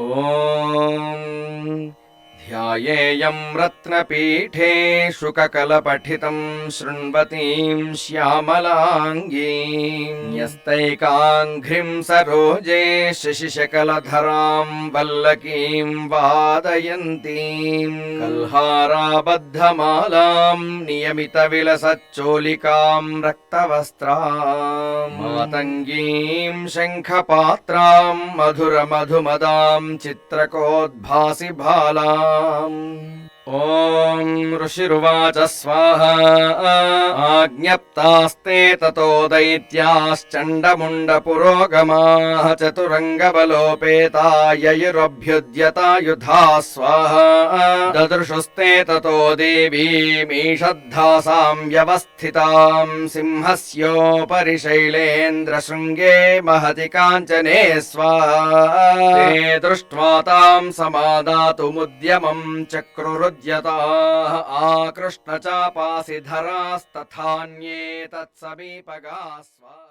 ॐ ध्यायेयं रत्नपीठे शुककलपठितं शृण्वतीं श्यामलाङ्गीं न्यस्तैकाङ्घ्रिं सरोजे शशिशकलधरां वल्लकीं वादयन्तीं कल्हाराबद्धमालां नियमितविलसच्चोलिकां रक्तवस्त्रां मातङ्गीं शङ्खपात्रां मधुरमधुमदां चित्रकोद्भासि Um... ॐ ऋषिरुवाच स्वाहा आज्ञप्तास्ते ततो दैत्याश्चण्डमुण्डपुरोगमाः चतुरङ्गबलोपेता ययुरभ्युद्यतायुधा स्वाहा ददृशुस्ते ततो देवीमीषद्धासां व्यवस्थितां सिंहस्योपरि शैलेन्द्रशृङ्गे महति काञ्चने स्वाहा ते दृष्ट्वा तां समादातुमुद्यमं चक्रुरुद्यताः प्रोद्यताः आकृष्णचापासिधरास्तथान्ये तत्समीपगाः स्वा